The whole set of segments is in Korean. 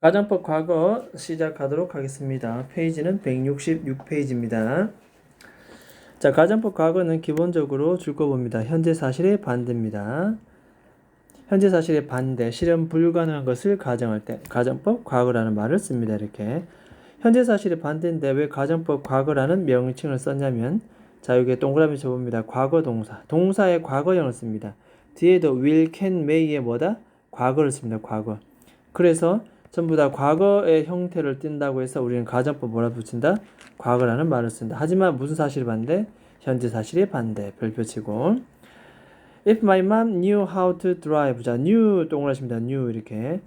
가정법 과거 시작하도록 하겠습니다. 페이지는 166페이지입니다. 자, 가정법 과거는 기본적으로 줄거 봅니다. 현재 사실의 반대입니다. 현재 사실의 반대, 실현 불가능한 것을 가정할 때 가정법 과거라는 말을 씁니다. 이렇게. 현재 사실의 반대인데 왜 가정법 과거라는 명칭을 썼냐면 자, 여기에 동그라미 쳐봅니다. 과거 동사. 동사의 과거형을 씁니다. 뒤에도 will, can, may의 뭐다? 과거를 씁니다. 과거. 그래서 전부 다 과거의 형태를 띈다고 해서 우리는 가정법 뭐라 붙인다? 과거라는 말을 쓴다. 하지만 무슨 사실이 반대? 현재 사실이 반대. 별표 치고. If my mom knew how to drive. 자, knew 동그라십니다. knew 이렇게.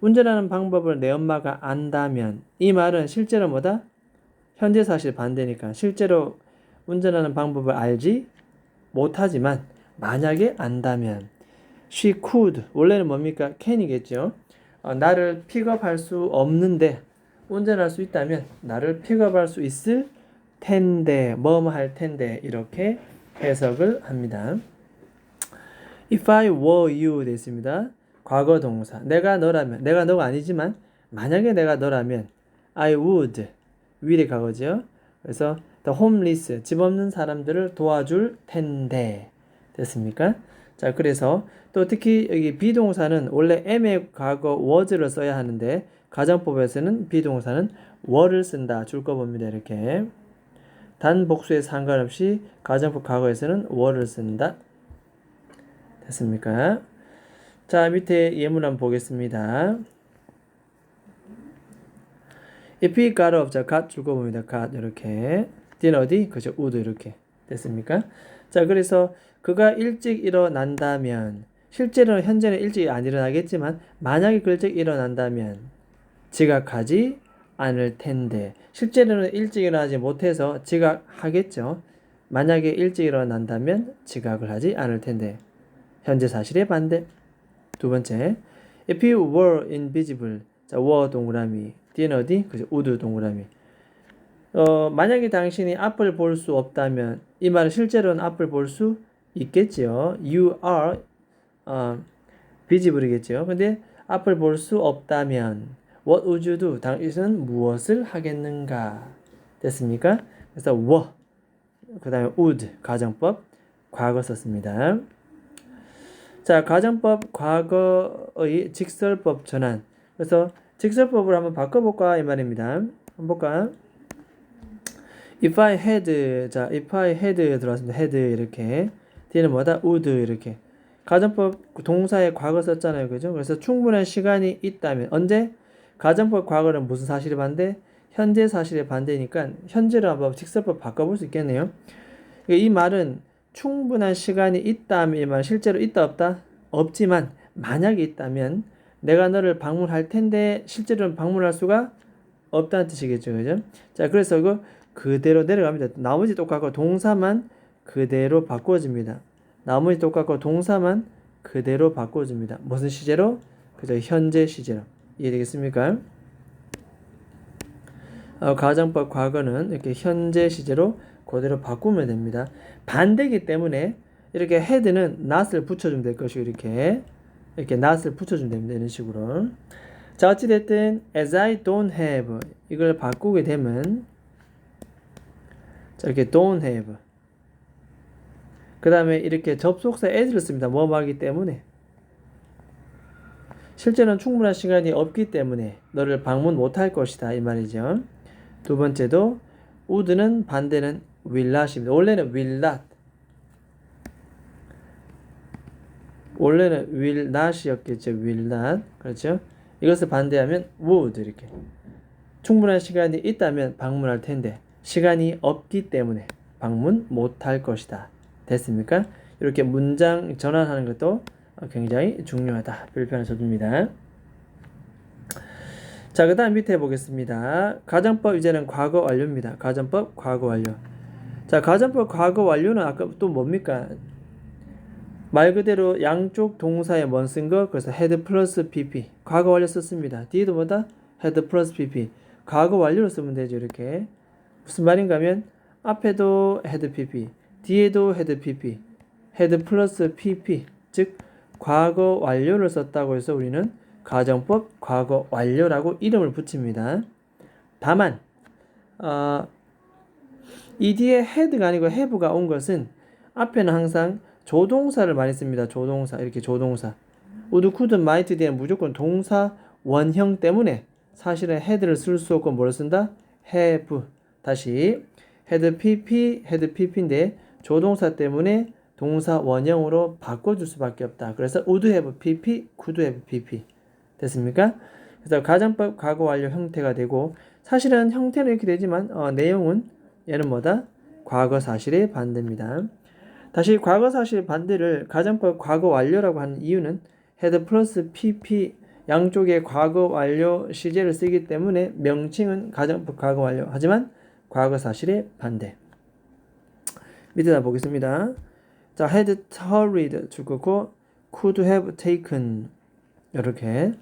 운전하는 방법을 내 엄마가 안다면 이 말은 실제로 뭐다? 현재 사실 반대니까 실제로 운전하는 방법을 알지 못하지만 만약에 안다면 she could 원래는 뭡니까? can이겠죠. 어, 나를 픽업할 수 없는데 운전할 수 있다면 나를 픽업할 수 있을 텐데 뭐뭐 할 텐데 이렇게 해석을 합니다. If I were you 됐습니다. 과거 동사. 내가 너라면 내가 너가 아니지만 만약에 내가 너라면 I would will의 과거죠. 그래서 the homeless 집 없는 사람들을 도와줄 텐데 됐습니까? 자 그래서 또 특히 여기 비동사는 원래 am의 과거 was를 써야 하는데 가정법에서는 비동사는 were를 쓴다 줄거 봅니다 이렇게 단 복수에 상관없이 가정법 과거에서는 were를 쓴다 됐습니까? 자 밑에 예문 한번 보겠습니다. If he got up, 자 got 줄거 봅니다. got 이렇게 din 어디? 그죠? would 이렇게 됐습니까? 자 그래서 그가 일찍 일어난다면 실제로는 현재는 일찍 안 일어나겠지만 만약에 그 일찍 일어난다면 지각하지 않을 텐데 실제로는 일찍 일어나지 못해서 지각하겠죠. 만약에 일찍 일어난다면 지각을 하지 않을 텐데 현재 사실의 반대. 두 번째, if you were invisible, 자, were 동그라미, 뒤는 어디? 그죠? would 동그라미. 어, 만약에 당신이 앞을 볼 수 없다면 이 말은 실제로는 앞을 볼 수 있겠지요. You are 어, visible이겠죠. 근데 앞을 볼 수 없다면 what would you do? 당신은 무엇을 하겠는가? 됐습니까? 그래서 were 그 다음에 would 가정법 과거 썼습니다. 자, 가정법 과거의 직설법 전환. 그래서 직설법을 한번 바꿔볼까 이 말입니다. 한번 볼까? If I had, 자, if I had 들어왔습니다. had 이렇게 뒤에는 뭐다? would 이렇게. 가정법 동사의 과거 썼잖아요, 그죠? 그래서 충분한 시간이 있다면 언제? 가정법 과거는 무슨 사실의 반대? 현재 사실의 반대니까 현재로 한번 직설법 바꿔볼 수 있겠네요. 이 말은 충분한 시간이 있다면 이말 실제로 있다 없다? 없지만 만약에 있다면 내가 너를 방문할 텐데 실제로는 방문할 수가 없다는 뜻이겠죠. 그죠? 자, 그래서 이거 그대로 내려갑니다. 나머지 똑같고 동사만 그대로 바꿔줍니다. 나머지 똑같고 동사만 그대로 바꿔줍니다. 무슨 시제로? 그죠? 현재 시제로. 이해되겠습니까? 어, 가정법 과거는 이렇게 현재 시제로 그대로 바꾸면 됩니다. 반대기 때문에 이렇게 head는 not을 붙여주면 될 것이고 이렇게 이렇게 not을 붙여주면 됩니다. 이런 식으로. 자 어찌됐든 as I don't have 이걸 바꾸게 되면 자 이렇게 don't have 그 다음에 이렇게 접속사 as를 씁니다. 뭐뭐 하기 때문에 실제는 충분한 시간이 없기 때문에 너를 방문 못할 것이다 이 말이죠. 두 번째도 would는 반대는 will not입니다. 원래는 will not 원래는 will not이었겠죠. will not. 그렇죠? 이것을 반대하면 would 이렇게. 충분한 시간이 있다면 방문할 텐데 시간이 없기 때문에 방문 못할 것이다. 됐습니까? 이렇게 문장 전환하는 것도 굉장히 중요하다. 별표를 써줍니다. 자, 그 다음 밑에 보겠습니다. 가정법 이제는 과거 완료입니다. 가정법 과거 완료. 자, 가정법 과거 완료는 아까 또 뭡니까? 말 그대로 양쪽 동사에 뭔쓴 거? 그래서 had 플러스 pp. 과거 완료 썼습니다. 뒤에도 뭐다? had 플러스 pp. 과거 완료로 쓰면 되죠. 이렇게. 무슨 말인가 하면 앞에도 had pp. 뒤에도 had pp. had 플러스 pp. 즉 과거 완료를 썼다고 해서 우리는 가정법 과거 완료라고 이름을 붙입니다. 다만 어, 이 뒤에 head가 아니고 have가 온 것은 앞에는 항상 조동사를 많이 씁니다. 조동사 이렇게 조동사 우드 쿠드 마이트 뒤에 무조건 동사 원형 때문에 사실은 head를 쓸 수 없고 뭘 쓴다? have 다시 had pp had pp인데 조동사 때문에 동사 원형으로 바꿔줄 수밖에 없다. 그래서 would have pp, could have pp 됐습니까? 그래서 가정법 과거 완료 형태가 되고 사실은 형태는 이렇게 되지만 어, 내용은 얘는 뭐다? 과거 사실의 반대입니다. 다시 과거 사실 반대를 가정법 과거 완료라고 하는 이유는 had 플러스 pp 양쪽에 과거 완료 시제를 쓰기 때문에 명칭은 가정법 과거 완료 하지만 과거 사실의 반대. 밑에다 보겠습니다. 자, had hurried 죽었고 could have taken 이렇게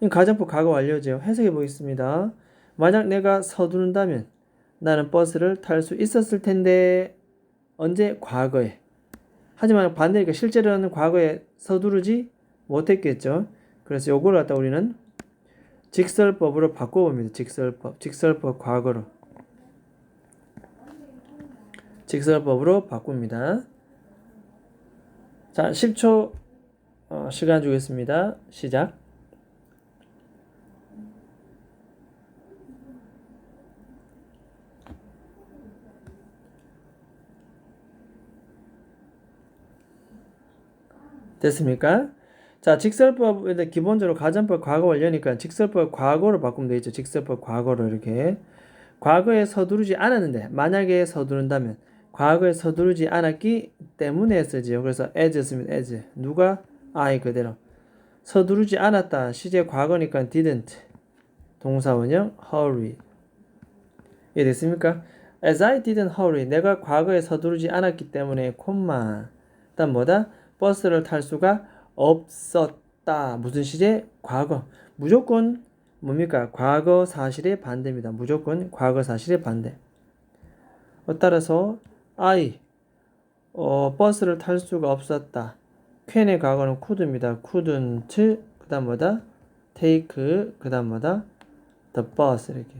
이 가정법 과거 완료죠. 해석해 보겠습니다. 만약 내가 서두른다면 나는 버스를 탈 수 있었을 텐데 언제 과거에 하지만 반대니까 실제로는 과거에 서두르지 못했겠죠. 그래서 요걸 갖다 우리는 직설법으로 바꿔봅니다. 직설법, 직설법 과거로 직설법으로 바꿉니다. 자, 10초 어, 시간 주겠습니다. 시작. 됐습니까? 자, 직설법 일단 기본적으로 가정법 과거 완료니까 직설법 과거로 바꾸면 되죠. 직설법 과거로 이렇게 과거에 서두르지 않았는데 만약에 서두른다면 과거에 서두르지 않았기 때문에 쓰지요. 그래서 as 씁니다. as 누가 I 그대로 서두르지 않았다. 시제 과거니까 didn't 동사원형 hurry 이해됐습니까? As I didn't hurry 내가 과거에 서두르지 않았기 때문에 콤마 일단 뭐다? 버스를 탈 수가 없었다. 무슨 시제? 과거. 무조건 뭡니까? 과거 사실의 반대입니다. 무조건 과거 사실의 반대. 어, 따라서 I 어, 버스를 탈 수가 없었다. 캔의 과거는 could입니다. couldn't 그 다음 뭐다? take 그 다음 뭐다? the 이렇게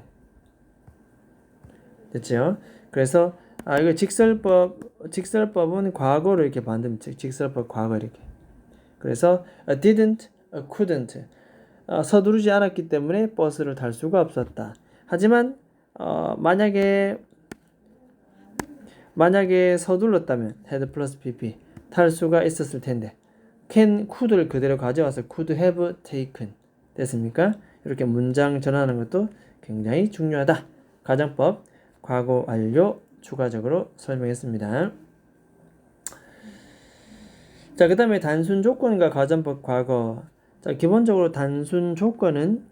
됐죠? 그래서 아 이거 직설법 직설법은 과거로 이렇게 만듭니다. 직설법 과거 이렇게. 그래서 I didn't, I couldn't 어, 서두르지 않았기 때문에 버스를 탈 수가 없었다. 하지만 어, 만약에 만약에 서둘렀다면 had 플러스 pp 탈 수가 있었을 텐데 can, could를 그대로 가져와서 could have taken 됐습니까? 이렇게 문장 전환하는 것도 굉장히 중요하다. 가정법 과거 완료 추가적으로 설명했습니다. 자, 그 다음에 단순 조건과 가정법 과거. 자, 기본적으로 단순 조건은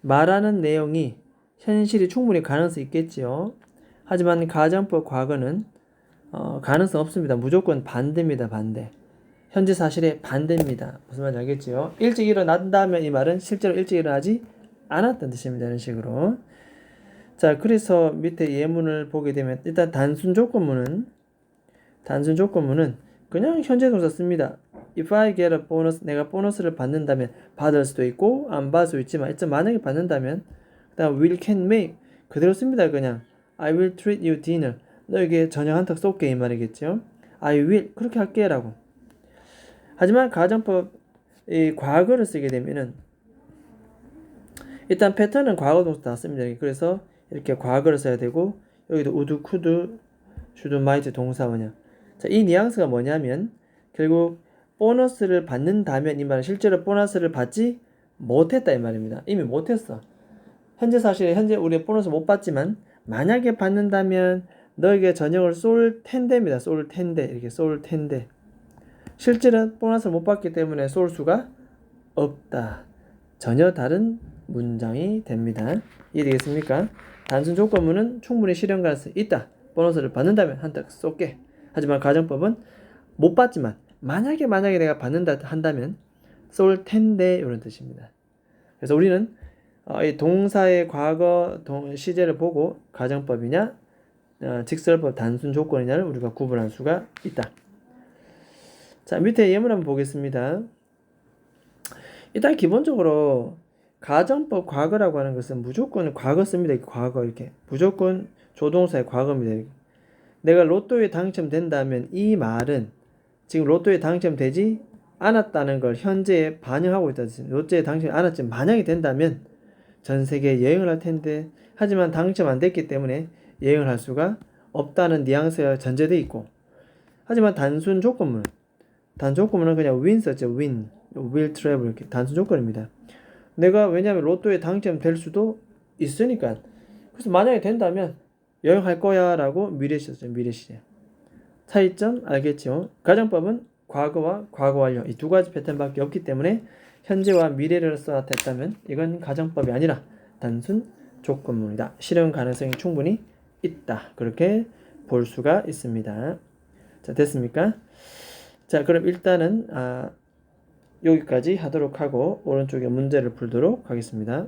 말하는 내용이 현실이 충분히 가능성이 있겠지요. 하지만 가정법 과거는 어, 가능성 없습니다. 무조건 반대입니다. 반대. 현재 사실의 반대입니다. 무슨 말인지 알겠지요? 일찍 일어난다면 이 말은 실제로 일찍 일어나지 않았던 뜻입니다. 이런 식으로. 자, 그래서 밑에 예문을 보게 되면 일단 단순 조건문은 단순 조건문은 그냥 현재 동사 씁니다. If I get a bonus, 내가 보너스를 받는다면 받을 수도 있고 안 받을 수도 있지만 일단 만약에 받는다면 그다음 will can make 그대로 씁니다. 그냥 I will treat you dinner. 너에게 저녁 한턱 쏠게 이 말이겠죠. I will 그렇게 할게라고. 하지만 가정법 이 과거를 쓰게 되면은 일단 패턴은 과거 동사 다 씁니다. 그래서 이렇게 과거를 써야 되고 여기도 우드, 쿠드, 슈드, 마이트 동사원형. 자, 이 뉘앙스가 뭐냐면 결국 보너스를 받는다면 이 말은 실제로 보너스를 받지 못했다 이 말입니다. 이미 못했어. 현재 사실 현재 우리 보너스 못 받지만 만약에 받는다면 너에게 저녁을 쏠 텐데입니다. 쏠 텐데 이렇게 쏠 텐데 실제는 보너스를 못 받기 때문에 쏠 수가 없다. 전혀 다른 문장이 됩니다. 이해되겠습니까? 단순 조건문은 충분히 실현 가능성이 있다. 보너스를 받는다면 한턱 쏠게. 하지만 가정법은 못 받지만 만약에 만약에 내가 받는다 한다면 쏠 텐데 이런 뜻입니다. 그래서 우리는 어, 이 동사의 과거 동, 시제를 보고 가정법이냐 어, 직설법 단순 조건이냐를 우리가 구분할 수가 있다. 자 밑에 예문 한번 보겠습니다. 일단 기본적으로 가정법 과거라고 하는 것은 무조건 과거 씁니다. 과거 이렇게 무조건 조동사의 과거입니다. 이렇게. 내가 로또에 당첨된다면 이 말은 지금 로또에 당첨되지 않았다는 걸 현재에 반영하고 있다. 로또에 당첨이 않았지만 만약에 된다면 전 세계 여행을 할 텐데 하지만 당첨 안 됐기 때문에 여행을 할 수가 없다는 뉘앙스가 전제돼 있고 하지만 단순 조건문 단 조건문은 그냥 win 썼죠 win will travel 이렇게 단순 조건입니다. 내가 왜냐하면 로또에 당첨될 수도 있으니까. 그래서 만약에 된다면 여행할 거야 라고 미래 시죠 미래 시제. 차이점 알겠죠 가정법은 과거와 과거 완료 이 두 가지 패턴밖에 없기 때문에 현재와 미래를 써나타했다면 이건 가정법이 아니라 단순 조건문이다. 실현 가능성이 충분히 있다. 그렇게 볼 수가 있습니다. 자 됐습니까? 자 그럼 일단은 아, 여기까지 하도록 하고 오른쪽에 문제를 풀도록 하겠습니다